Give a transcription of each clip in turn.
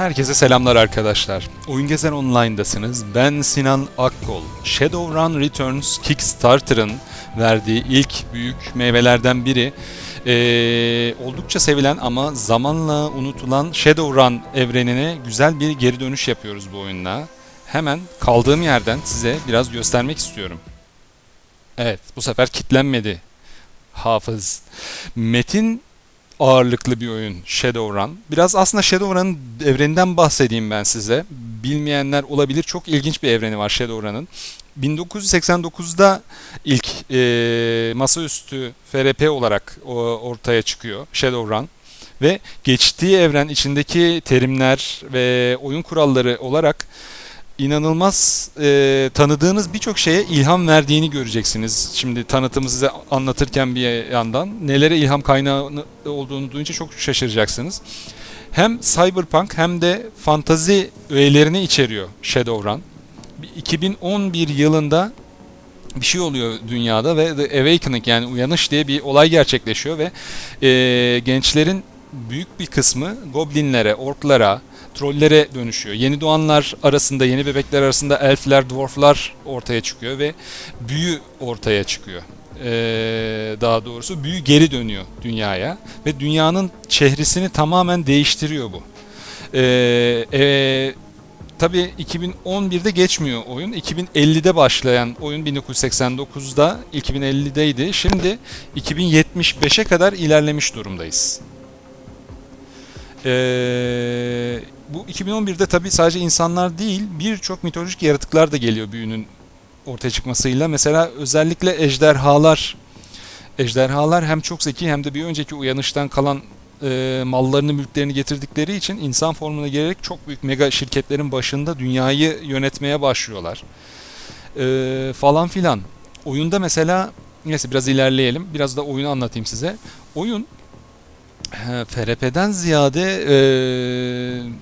Herkese selamlar arkadaşlar. Oyun Gezer Online'dasınız. Ben Sinan Akkol. Shadowrun Returns Kickstarter'ın verdiği ilk büyük meyvelerden biri. Ee, oldukça sevilen ama zamanla unutulan Shadowrun evrenine güzel bir geri dönüş yapıyoruz bu oyunla. Hemen kaldığım yerden size biraz göstermek istiyorum. Evet, bu sefer kitlenmedi hafız. Metin ağırlıklı bir oyun Shadowrun. Biraz aslında Shadowrun'ın evreninden bahsedeyim ben size. Bilmeyenler olabilir. Çok ilginç bir evreni var Shadowrun'ın. 1989'da ilk e, masaüstü FRP olarak o, ortaya çıkıyor Shadowrun. Ve geçtiği evren içindeki terimler ve oyun kuralları olarak inanılmaz e, tanıdığınız birçok şeye ilham verdiğini göreceksiniz. Şimdi tanıtımı size anlatırken bir yandan nelere ilham kaynağı olduğunu duyunca çok şaşıracaksınız. Hem cyberpunk hem de fantazi öğelerini içeriyor Shadowrun. 2011 yılında bir şey oluyor dünyada ve The Awakening yani uyanış diye bir olay gerçekleşiyor ve e, gençlerin büyük bir kısmı goblinlere, orklara, trollere dönüşüyor. Yeni doğanlar arasında, yeni bebekler arasında elfler, dwarflar ortaya çıkıyor ve büyü ortaya çıkıyor. Ee, daha doğrusu büyü geri dönüyor dünyaya ve dünyanın çehresini tamamen değiştiriyor bu. Ee, e, Tabii 2011'de geçmiyor oyun. 2050'de başlayan oyun 1989'da 2050'deydi. Şimdi 2075'e kadar ilerlemiş durumdayız. Ee, bu 2011'de tabii sadece insanlar değil birçok mitolojik yaratıklar da geliyor büyünün ortaya çıkmasıyla. Mesela özellikle ejderhalar. Ejderhalar hem çok zeki hem de bir önceki uyanıştan kalan e, mallarını mülklerini getirdikleri için insan formuna gelerek çok büyük mega şirketlerin başında dünyayı yönetmeye başlıyorlar. E, falan filan. Oyunda mesela neyse biraz ilerleyelim. Biraz da oyunu anlatayım size. Oyun FRP'den ziyade e,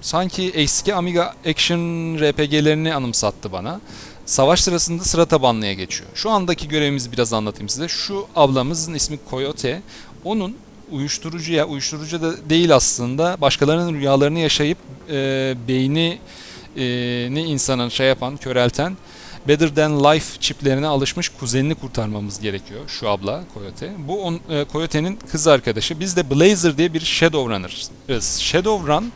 sanki eski Amiga Action RPG'lerini anımsattı bana. Savaş sırasında sıra tabanlıya geçiyor. Şu andaki görevimizi biraz anlatayım size. Şu ablamızın ismi Coyote. Onun uyuşturucuya, uyuşturucu da değil aslında, başkalarının rüyalarını yaşayıp e, beyni e, ne insanın şey yapan, körelten Better Than Life çiplerine alışmış kuzenini kurtarmamız gerekiyor. Şu abla Coyote. Bu on, e, Coyote'nin kız arkadaşı. Biz de Blazer diye bir Shadowrunner'ız. Shadowrun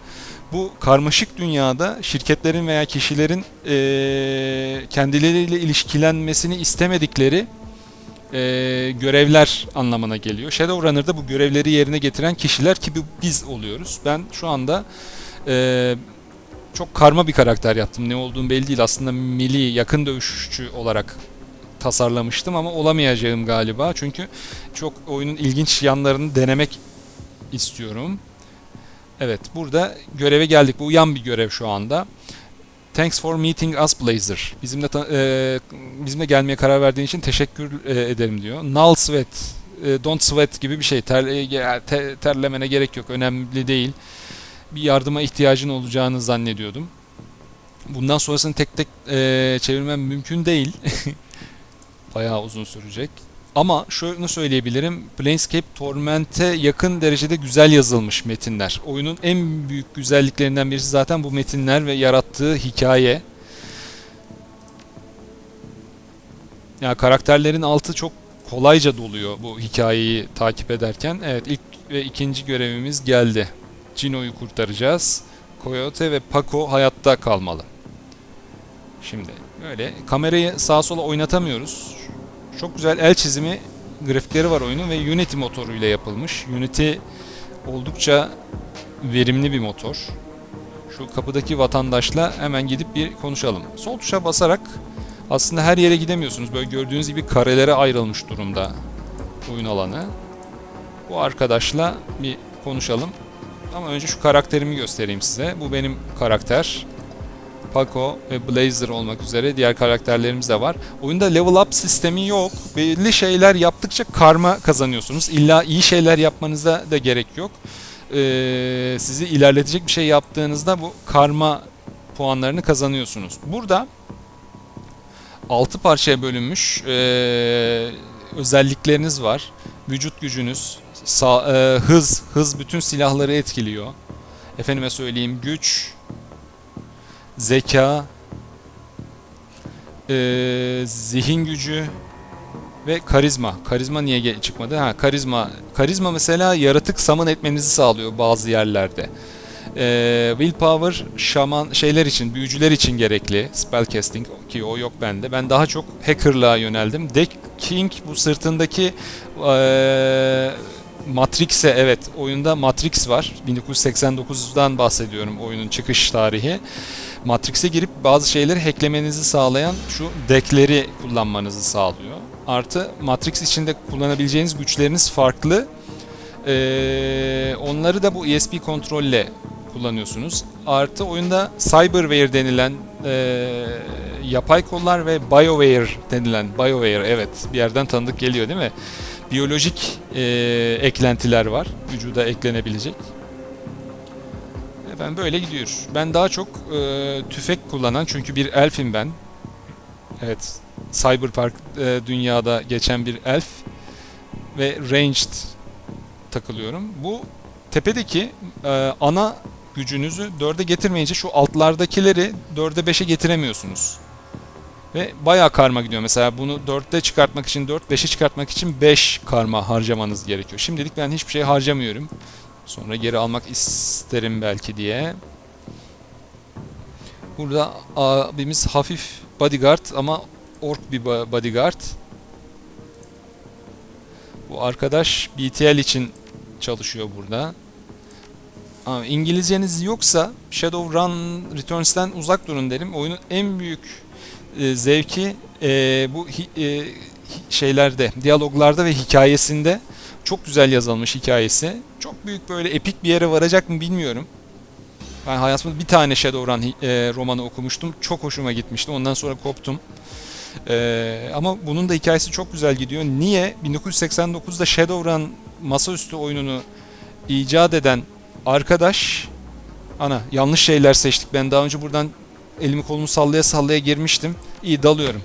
bu karmaşık dünyada şirketlerin veya kişilerin e, kendileriyle ilişkilenmesini istemedikleri e, görevler anlamına geliyor. Shadowrunner'da bu görevleri yerine getiren kişiler ki biz oluyoruz. Ben şu anda e, çok karma bir karakter yaptım. Ne olduğum belli değil. Aslında mili, yakın dövüşçü olarak tasarlamıştım ama olamayacağım galiba. Çünkü çok oyunun ilginç yanlarını denemek istiyorum. Evet, burada göreve geldik. Bu uyan bir görev şu anda. Thanks for meeting us Blazer. Bizimle e, bizimle gelmeye karar verdiğin için teşekkür e, ederim diyor. Null sweat, e, don't sweat gibi bir şey. Ter, e, ter, terlemene gerek yok. Önemli değil bir yardıma ihtiyacın olacağını zannediyordum. Bundan sonrasını tek tek e, çevirmem mümkün değil. Bayağı uzun sürecek. Ama şunu söyleyebilirim. Planescape Torment'e yakın derecede güzel yazılmış metinler. Oyunun en büyük güzelliklerinden birisi zaten bu metinler ve yarattığı hikaye. Ya karakterlerin altı çok kolayca doluyor bu hikayeyi takip ederken. Evet ilk ve ikinci görevimiz geldi. Cino'yu kurtaracağız. Coyote ve Paco hayatta kalmalı. Şimdi böyle kamerayı sağa sola oynatamıyoruz. Çok güzel el çizimi grafikleri var oyunun ve Unity motoruyla yapılmış. Unity oldukça verimli bir motor. Şu kapıdaki vatandaşla hemen gidip bir konuşalım. Sol tuşa basarak aslında her yere gidemiyorsunuz. Böyle gördüğünüz gibi karelere ayrılmış durumda oyun alanı. Bu arkadaşla bir konuşalım. Ama önce şu karakterimi göstereyim size. Bu benim karakter. Paco ve Blazer olmak üzere diğer karakterlerimiz de var. Oyunda level up sistemi yok. Belli şeyler yaptıkça karma kazanıyorsunuz. İlla iyi şeyler yapmanıza da gerek yok. Ee, sizi ilerletecek bir şey yaptığınızda bu karma puanlarını kazanıyorsunuz. Burada 6 parçaya bölünmüş ee, özellikleriniz var. Vücut gücünüz, Sa e, hız, hız bütün silahları etkiliyor. Efendime söyleyeyim güç, zeka, e, zihin gücü ve karizma. Karizma niye çıkmadı? Ha karizma. Karizma mesela yaratık summon etmenizi sağlıyor bazı yerlerde. E, willpower şaman şeyler için, büyücüler için gerekli. Spellcasting ki o yok bende. Ben daha çok hackerlığa yöneldim. Deck King bu sırtındaki e, Matrix'e evet oyunda Matrix var. 1989'dan bahsediyorum oyunun çıkış tarihi. Matrix'e girip bazı şeyleri hacklemenizi sağlayan şu deckleri kullanmanızı sağlıyor. Artı Matrix içinde kullanabileceğiniz güçleriniz farklı. Ee, onları da bu ESP kontrolle kullanıyorsunuz. Artı oyunda Cyberware denilen e, yapay kollar ve BioWare denilen BioWare evet bir yerden tanıdık geliyor değil mi? Biyolojik e, eklentiler var vücuda eklenebilecek. Efendim böyle gidiyor. Ben daha çok e, tüfek kullanan çünkü bir elfim ben. Evet. Cyberpunk e, dünyada geçen bir elf ve ranged takılıyorum. Bu tepedeki e, ana gücünüzü 4'e getirmeyince şu altlardakileri 4'e 5'e getiremiyorsunuz. Ve bayağı karma gidiyor. Mesela bunu 4'te çıkartmak için 4, 5'e çıkartmak için 5 karma harcamanız gerekiyor. Şimdilik ben hiçbir şey harcamıyorum. Sonra geri almak isterim belki diye. Burada abimiz hafif bodyguard ama ork bir bodyguard. Bu arkadaş BTL için çalışıyor burada. Ama İngilizceniz yoksa Shadowrun Returns'ten uzak durun derim. Oyunun en büyük e, zevki e, bu e, şeylerde, diyaloglarda ve hikayesinde çok güzel yazılmış hikayesi. Çok büyük böyle epik bir yere varacak mı bilmiyorum. Ben hayatımda bir tane Shadowrun e, romanı okumuştum. Çok hoşuma gitmişti. Ondan sonra koptum. E, ama bunun da hikayesi çok güzel gidiyor. Niye? 1989'da Shadowrun masaüstü oyununu icat eden arkadaş ana yanlış şeyler seçtik. Ben daha önce buradan elimi kolumu sallaya sallaya girmiştim. İyi dalıyorum.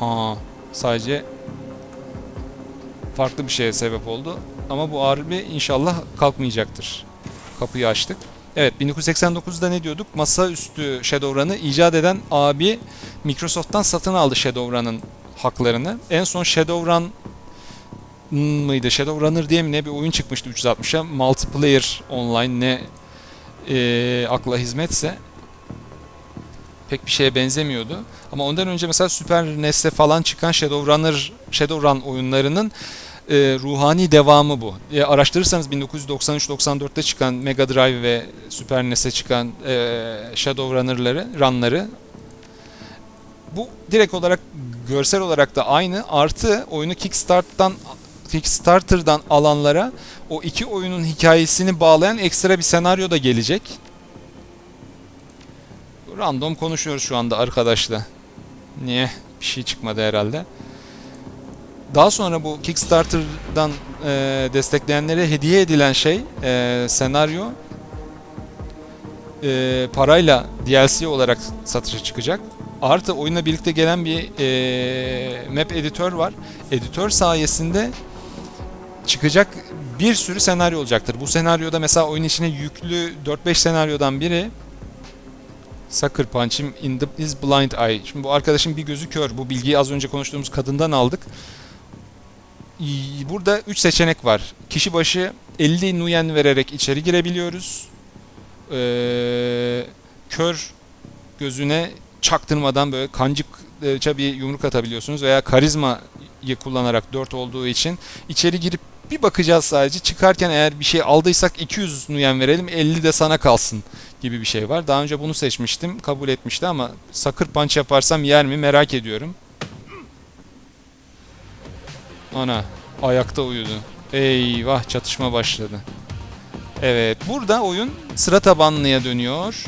Ha sadece farklı bir şeye sebep oldu. Ama bu harbi inşallah kalkmayacaktır. Kapıyı açtık. Evet 1989'da ne diyorduk? Masaüstü Shadowrun'ı icat eden abi Microsoft'tan satın aldı Shadowrun'ın haklarını. En son Shadowrun mıydı? Shadowrunner diye mi ne bir oyun çıkmıştı 360'a. Multiplayer online ne e, akla hizmetse pek bir şeye benzemiyordu. Ama ondan önce mesela Super NES'te falan çıkan Shadowrunner, Shadowrun oyunlarının e, ruhani devamı bu. E, araştırırsanız 1993-94'te çıkan Mega Drive ve Super NES'e çıkan e, Shadowrunner'ları, run'ları bu direkt olarak görsel olarak da aynı. Artı oyunu Kickstart'tan Kickstarter'dan alanlara o iki oyunun hikayesini bağlayan ekstra bir senaryo da gelecek. Random konuşuyoruz şu anda arkadaşla. Niye? Bir şey çıkmadı herhalde. Daha sonra bu Kickstarter'dan e, destekleyenlere hediye edilen şey e, senaryo e, parayla DLC olarak satışa çıkacak. Artı oyunla birlikte gelen bir e, map editör var. Editör sayesinde çıkacak bir sürü senaryo olacaktır. Bu senaryoda mesela oyun içine yüklü 4-5 senaryodan biri Sucker Punch in the is Blind Eye. Şimdi bu arkadaşın bir gözü kör. Bu bilgiyi az önce konuştuğumuz kadından aldık. Burada 3 seçenek var. Kişi başı 50 nuyen vererek içeri girebiliyoruz. Ee, kör gözüne çaktırmadan böyle kancıkça bir yumruk atabiliyorsunuz veya karizmayı kullanarak 4 olduğu için içeri girip bir bakacağız sadece. Çıkarken eğer bir şey aldıysak 200 nuyen verelim 50 de sana kalsın gibi bir şey var. Daha önce bunu seçmiştim. Kabul etmişti ama sakır punch yaparsam yer mi merak ediyorum. Ana ayakta uyudu. Eyvah çatışma başladı. Evet burada oyun sıra tabanlıya dönüyor.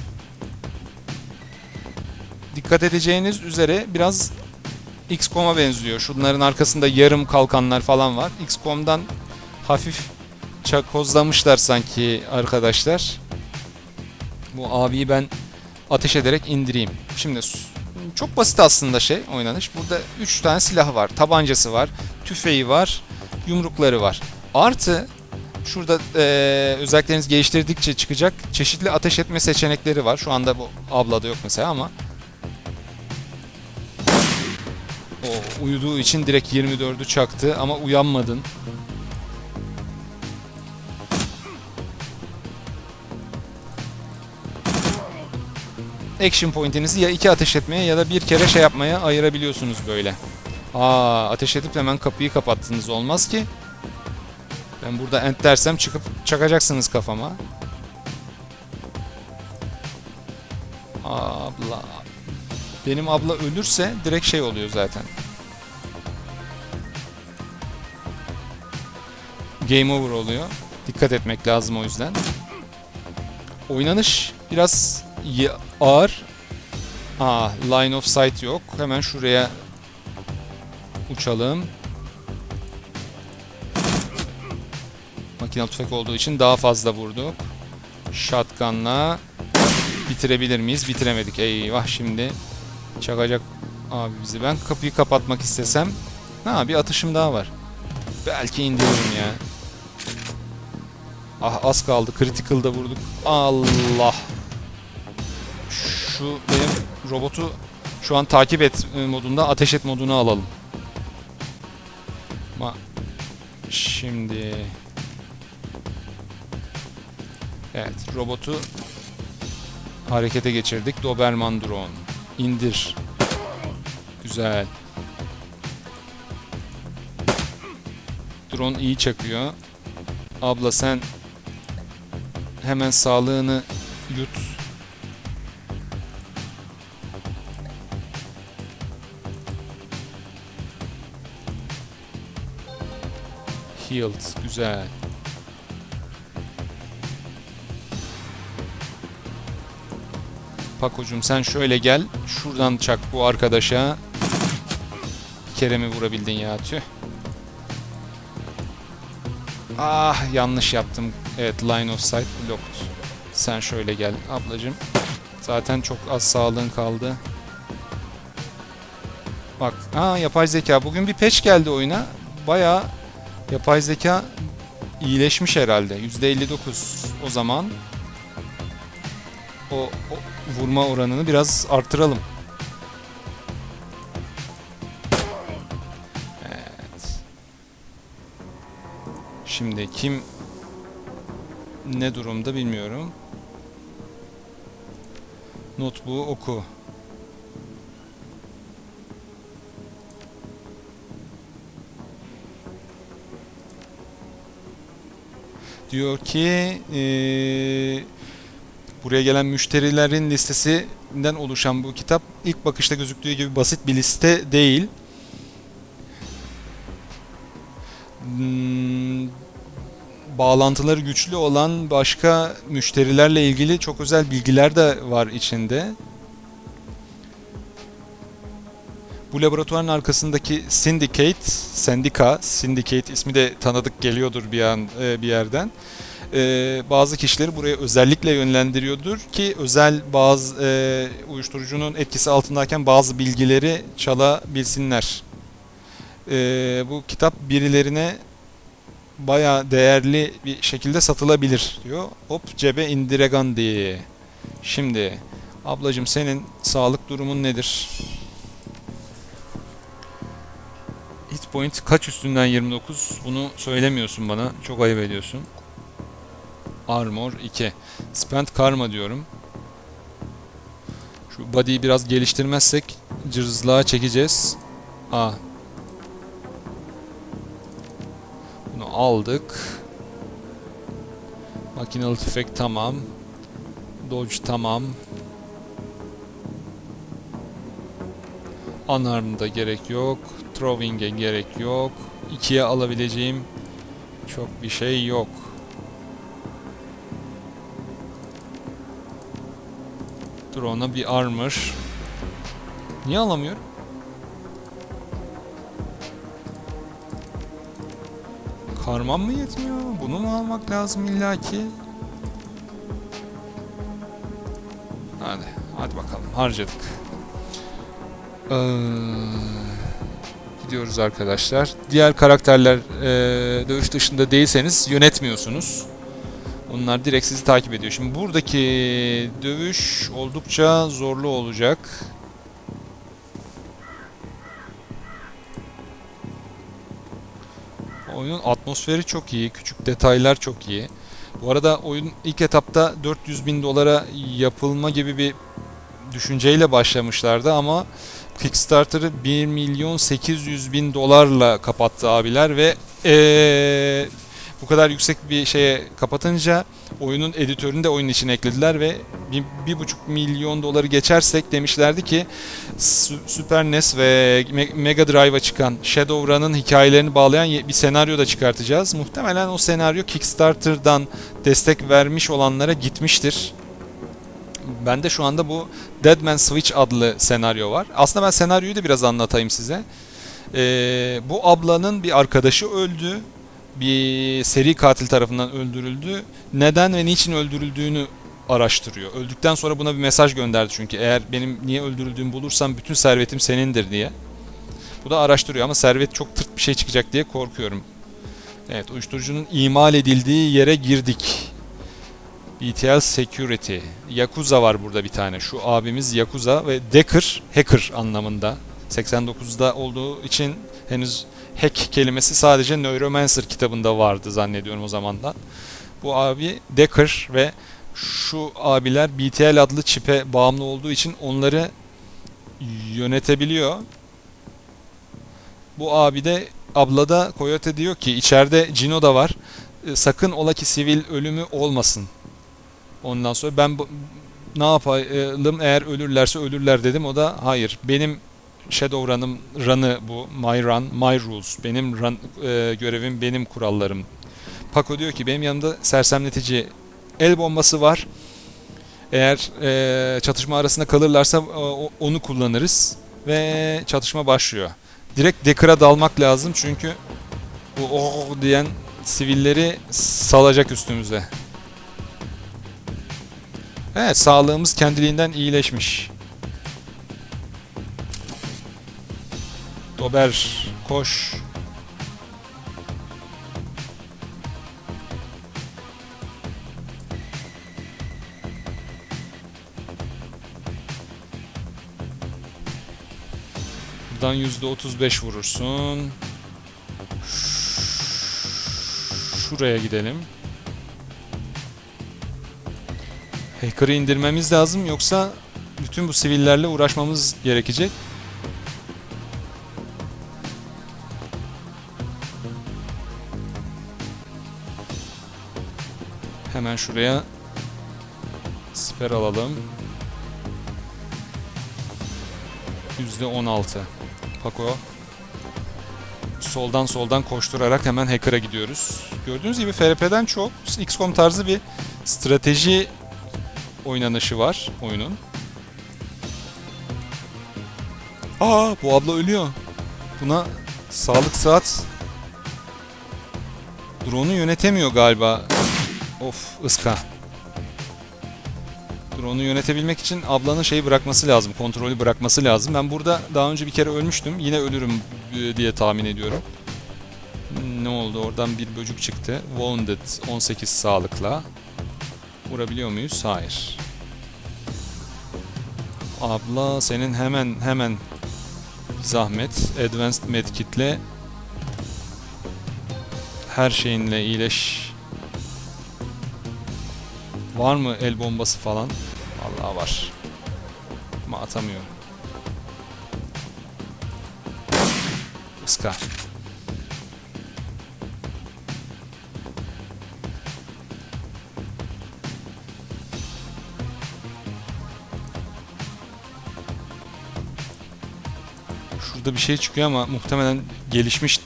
Dikkat edeceğiniz üzere biraz XCOM'a benziyor. Şunların arkasında yarım kalkanlar falan var. XCOM'dan hafif çakozlamışlar sanki arkadaşlar. Bu abiyi ben ateş ederek indireyim. Şimdi çok basit aslında şey oynanış. Burada 3 tane silah var. Tabancası var, tüfeği var, yumrukları var. Artı Şurada eee, özelliklerinizi geliştirdikçe çıkacak çeşitli ateş etme seçenekleri var. Şu anda bu ablada yok mesela ama. O uyuduğu için direkt 24'ü çaktı ama uyanmadın. Action point'inizi ya iki ateş etmeye ya da bir kere şey yapmaya ayırabiliyorsunuz böyle. Aa ateş edip hemen kapıyı kapattınız olmaz ki. Ben burada end dersem çıkıp çakacaksınız kafama. Abla. Benim abla ölürse direkt şey oluyor zaten. Game over oluyor. Dikkat etmek lazım o yüzden. Oynanış biraz ağır. Aa, line of sight yok. Hemen şuraya uçalım. Makinalı tüfek olduğu için daha fazla vurduk. Shotgun'la bitirebilir miyiz? Bitiremedik. Eyvah şimdi çakacak abi bizi. Ben kapıyı kapatmak istesem ha bir atışım daha var. Belki indiririm ya. Ah az kaldı. Critical'da vurduk. Allah. Şu benim robotu şu an takip et e, modunda ateş et moduna alalım. Ama şimdi Evet, robotu harekete geçirdik. Doberman drone. İndir. Güzel. Drone iyi çakıyor. Abla sen hemen sağlığını yut. Healed. Güzel. Pako'cum sen şöyle gel. Şuradan çak bu arkadaşa. Bir kere mi vurabildin ya tüh. Ah yanlış yaptım. Evet line of sight blocked. Sen şöyle gel ablacım. Zaten çok az sağlığın kaldı. Bak ha yapay zeka. Bugün bir patch geldi oyuna. Bayağı yapay zeka iyileşmiş herhalde. %59 o zaman o, o vurma oranını biraz artıralım. Evet. Şimdi kim ne durumda bilmiyorum. Notebook'u oku. Diyor ki eee Buraya gelen müşterilerin listesinden oluşan bu kitap ilk bakışta gözüktüğü gibi basit bir liste değil. Hmm, bağlantıları güçlü olan başka müşterilerle ilgili çok özel bilgiler de var içinde. Bu laboratuvarın arkasındaki Syndicate, sendika, Syndicate ismi de tanıdık geliyordur bir an bir yerden e, bazı kişileri buraya özellikle yönlendiriyordur ki özel bazı e, uyuşturucunun etkisi altındayken bazı bilgileri çalabilsinler. E, bu kitap birilerine baya değerli bir şekilde satılabilir diyor. Hop cebe indiregan diye. Şimdi ablacım senin sağlık durumun nedir? Point kaç üstünden 29? Bunu söylemiyorsun bana. Çok ayıp ediyorsun. Armor 2. Spent Karma diyorum. Şu body'yi biraz geliştirmezsek cırzlığa çekeceğiz. Aa. Bunu aldık. Makinalı tüfek tamam. Dodge tamam. Unarmed'a gerek yok. Throwing'e gerek yok. İkiye alabileceğim çok bir şey yok. Drone'a bir armor. Niye alamıyorum? Karmam mı yetmiyor? Bunu mu almak lazım illaki? Hadi, hadi bakalım. Harcadık. Ee, gidiyoruz arkadaşlar. Diğer karakterler e, dövüş dışında değilseniz yönetmiyorsunuz. Onlar direkt sizi takip ediyor. Şimdi buradaki dövüş oldukça zorlu olacak. Oyunun atmosferi çok iyi, küçük detaylar çok iyi. Bu arada oyun ilk etapta 400 bin dolara yapılma gibi bir düşünceyle başlamışlardı ama Kickstarter'ı 1 milyon 800 bin dolarla kapattı abiler ve ee, bu kadar yüksek bir şeye kapatınca oyunun editörünü de oyunun içine eklediler ve 1,5 milyon doları geçersek demişlerdi ki Super NES ve Mega Drive'a çıkan Shadowrun'ın hikayelerini bağlayan bir senaryo da çıkartacağız. Muhtemelen o senaryo Kickstarter'dan destek vermiş olanlara gitmiştir. Ben de şu anda bu Dead Man Switch adlı senaryo var. Aslında ben senaryoyu da biraz anlatayım size. Ee, bu ablanın bir arkadaşı öldü. Bir seri katil tarafından öldürüldü. Neden ve niçin öldürüldüğünü araştırıyor. Öldükten sonra buna bir mesaj gönderdi çünkü eğer benim niye öldürüldüğümü bulursam bütün servetim senindir diye. Bu da araştırıyor ama servet çok tırt bir şey çıkacak diye korkuyorum. Evet uyuşturucunun imal edildiği yere girdik. BTL Security. Yakuza var burada bir tane. Şu abimiz Yakuza ve Decker, hacker anlamında. 89'da olduğu için henüz hack kelimesi sadece Neuromancer kitabında vardı zannediyorum o zamandan. Bu abi Decker ve şu abiler BTL adlı çipe bağımlı olduğu için onları yönetebiliyor. Bu abi de abla da Coyote diyor ki içeride Cino da var. Sakın ola ki sivil ölümü olmasın. Ondan sonra ben bu, ne yapalım eğer ölürlerse ölürler dedim. O da hayır benim Shadowrun'ım run'ı bu. My run, my rules. Benim run, e, görevim, benim kurallarım. Paco diyor ki benim yanımda sersemletici el bombası var. Eğer e, çatışma arasında kalırlarsa o, onu kullanırız. Ve çatışma başlıyor. Direkt Decker'a dalmak lazım çünkü bu oh diyen sivilleri salacak üstümüze. Evet sağlığımız kendiliğinden iyileşmiş. Dober koş. Buradan %35 vurursun. Şuraya gidelim. Hacker'ı indirmemiz lazım yoksa bütün bu sivillerle uğraşmamız gerekecek. Hemen şuraya siper alalım. %16. Paco soldan soldan koşturarak hemen hacker'a gidiyoruz. Gördüğünüz gibi FRP'den çok XCOM tarzı bir strateji oynanışı var oyunun. Aa bu abla ölüyor. Buna sağlık saat drone'u yönetemiyor galiba. Of ıska. Drone'u yönetebilmek için ablanın şeyi bırakması lazım. Kontrolü bırakması lazım. Ben burada daha önce bir kere ölmüştüm. Yine ölürüm e, diye tahmin ediyorum. Ne oldu? Oradan bir böcük çıktı. Wounded 18 sağlıkla. Vurabiliyor muyuz? Hayır. Abla senin hemen hemen zahmet. Advanced Medkit'le her şeyinle iyileş. Var mı el bombası falan? Vallahi var. Ama atamıyorum. Iska. Şurada bir şey çıkıyor ama muhtemelen gelişmiş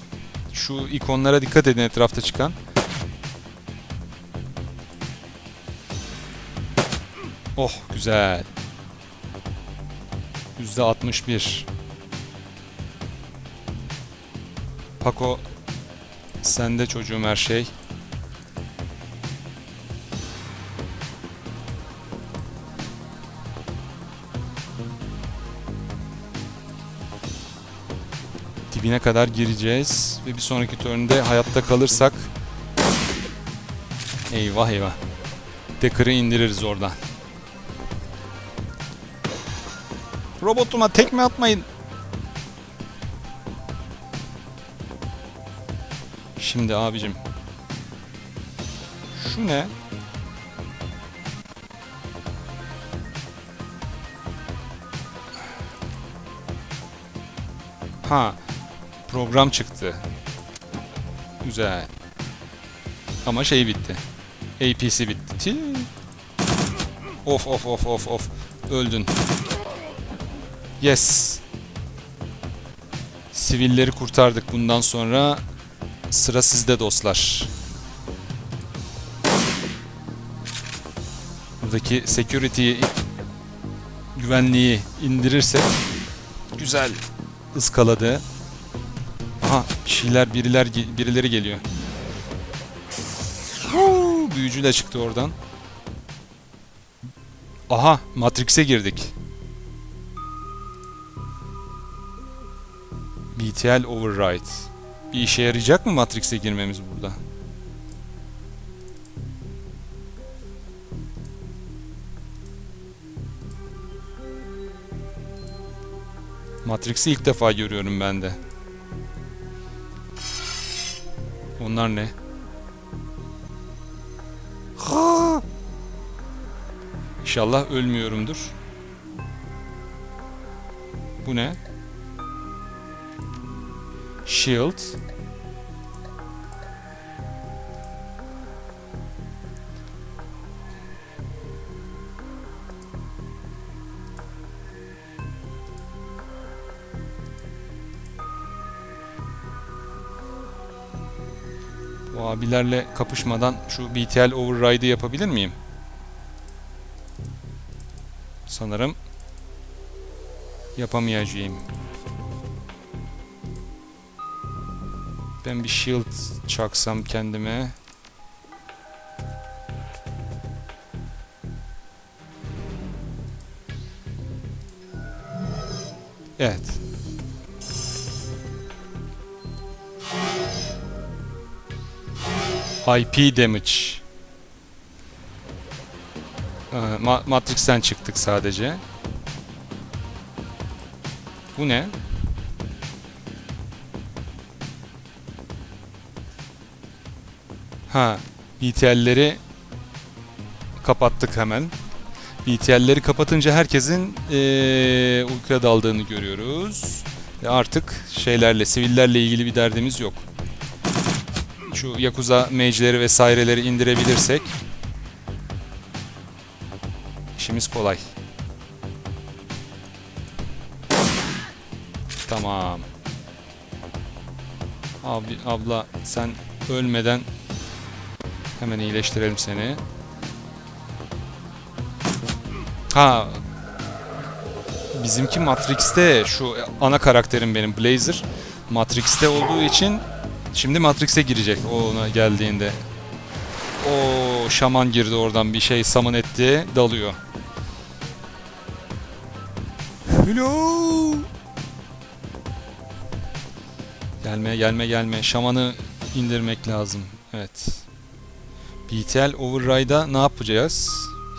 şu ikonlara dikkat edin etrafta çıkan. Oh güzel. %61. Paco sende çocuğum her şey. Dibine kadar gireceğiz. Ve bir sonraki turnde hayatta kalırsak eyvah eyvah. Decker'ı indiririz oradan. Robotuma tekme atmayın. Şimdi abicim. Şu ne? Ha. Program çıktı. Güzel. Ama şey bitti. APC bitti. Tüh. Of of of of of. Öldün. Yes. Sivilleri kurtardık bundan sonra. Sıra sizde dostlar. Buradaki security'yi güvenliği indirirsek güzel ıskaladı. Aha şeyler biriler birileri geliyor. Huu, büyücü de çıktı oradan. Aha Matrix'e girdik. BTL Override. Bir işe yarayacak mı Matrix'e girmemiz burada? Matrix'i ilk defa görüyorum ben de. Onlar ne? Ha! İnşallah ölmüyorumdur. Bu ne? Shield. Abilerle kapışmadan şu BTL Override'ı yapabilir miyim? Sanırım yapamayacağım. Ben bir shield çaksam kendime. Evet. IP damage. Ee, Ma Matrix'ten çıktık sadece. Bu ne? Ha, BTL'leri kapattık hemen. BTL'leri kapatınca herkesin eee uykuya daldığını görüyoruz. Ve artık şeylerle, sivillerle ilgili bir derdimiz yok. Şu Yakuza mage'leri vesaireleri indirebilirsek işimiz kolay. Tamam. Abi, abla sen ölmeden hemen iyileştirelim seni. Ha. Bizimki Matrix'te şu ana karakterim benim Blazer. Matrix'te olduğu için şimdi Matrix'e girecek ona geldiğinde. O şaman girdi oradan bir şey summon etti, dalıyor. Hello. Gelme gelme gelme. Şamanı indirmek lazım. Evet. BTL Override'a ne yapacağız?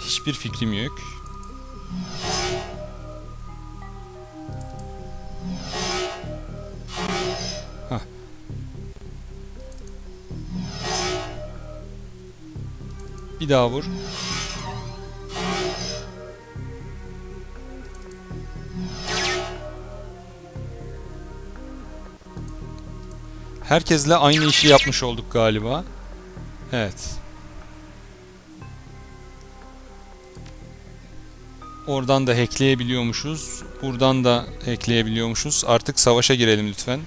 Hiçbir fikrim yok. Bir daha vur. Herkesle aynı işi yapmış olduk galiba. Evet. Oradan da hackleyebiliyormuşuz. Buradan da hackleyebiliyormuşuz. Artık savaşa girelim lütfen.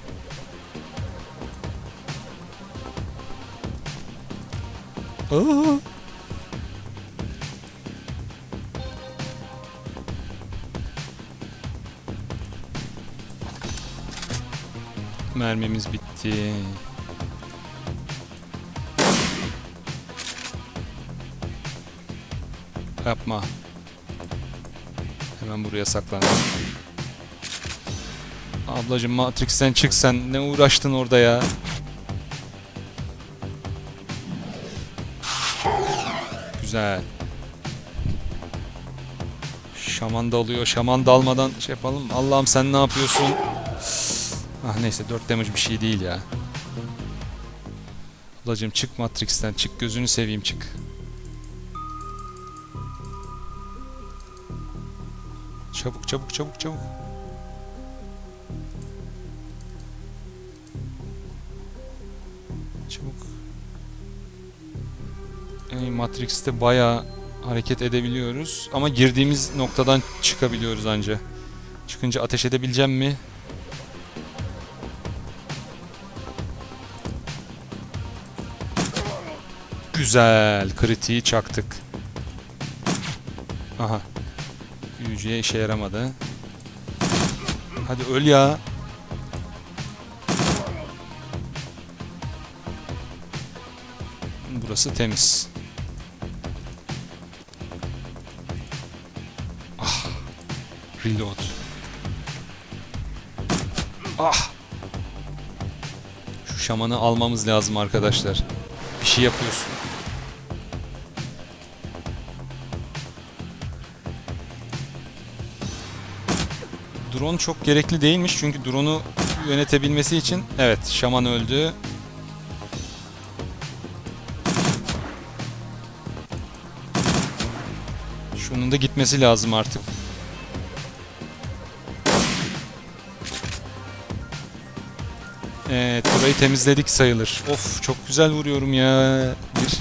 Aa! Mermimiz bitti. Yapma. Hemen buraya saklan. Ablacım Matrix'ten çık sen. Ne uğraştın orada ya? Güzel. Şaman dalıyor. Şaman dalmadan şey yapalım. Allah'ım sen ne yapıyorsun? Ah neyse 4 damage bir şey değil ya. Ablacım çık Matrix'ten. Çık gözünü seveyim çık. Çabuk çabuk çabuk çabuk. Çabuk. Ey Matrix'te bayağı hareket edebiliyoruz ama girdiğimiz noktadan çıkabiliyoruz anca. Çıkınca ateş edebileceğim mi? Güzel. Kritiği çaktık. Aha. Büyücüye işe yaramadı. Hadi öl ya. Burası temiz. Ah. Reload. Ah. Şu şamanı almamız lazım arkadaşlar. Bir şey yapıyorsun. Drone çok gerekli değilmiş çünkü drone'u yönetebilmesi için evet şaman öldü. Şunun da gitmesi lazım artık. Evet burayı temizledik sayılır. Of çok güzel vuruyorum ya. Bir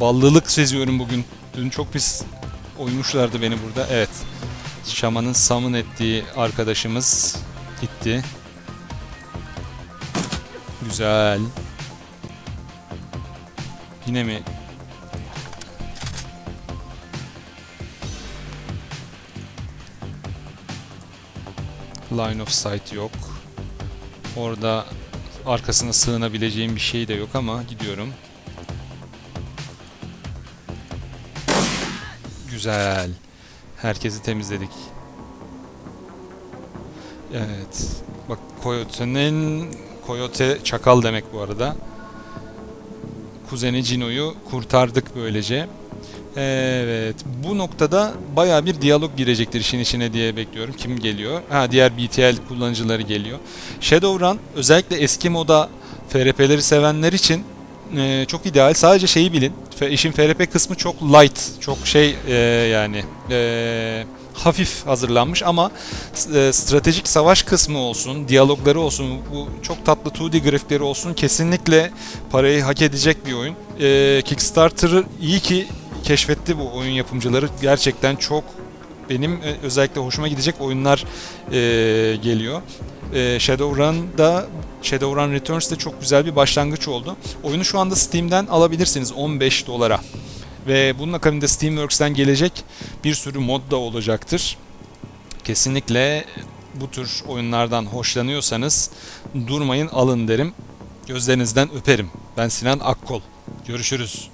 ballılık seziyorum bugün. Dün çok pis oymuşlardı beni burada. Evet. Şaman'ın summon ettiği arkadaşımız gitti. Güzel. Yine mi? Line of sight yok. Orada arkasına sığınabileceğim bir şey de yok ama gidiyorum. Güzel. Herkesi temizledik. Evet. Bak Coyote'nin Coyote çakal demek bu arada. Kuzeni Cino'yu kurtardık böylece. Evet. Bu noktada baya bir diyalog girecektir işin içine diye bekliyorum. Kim geliyor? Ha diğer BTL kullanıcıları geliyor. Shadowrun özellikle eski moda FRP'leri sevenler için e, çok ideal. Sadece şeyi bilin. İşin FRP kısmı çok light, çok şey e, yani e, hafif hazırlanmış ama e, stratejik savaş kısmı olsun, diyalogları olsun, bu çok tatlı 2D grafikleri olsun kesinlikle parayı hak edecek bir oyun. E, Kickstarter'ı iyi ki keşfetti bu oyun yapımcıları. Gerçekten çok benim e, özellikle hoşuma gidecek oyunlar e, geliyor. E, Shadowrun'da Shadowrun Returns de çok güzel bir başlangıç oldu. Oyunu şu anda Steam'den alabilirsiniz 15 dolara. Ve bunun akabinde Steamworks'ten gelecek bir sürü mod da olacaktır. Kesinlikle bu tür oyunlardan hoşlanıyorsanız durmayın alın derim. Gözlerinizden öperim. Ben Sinan Akkol. Görüşürüz.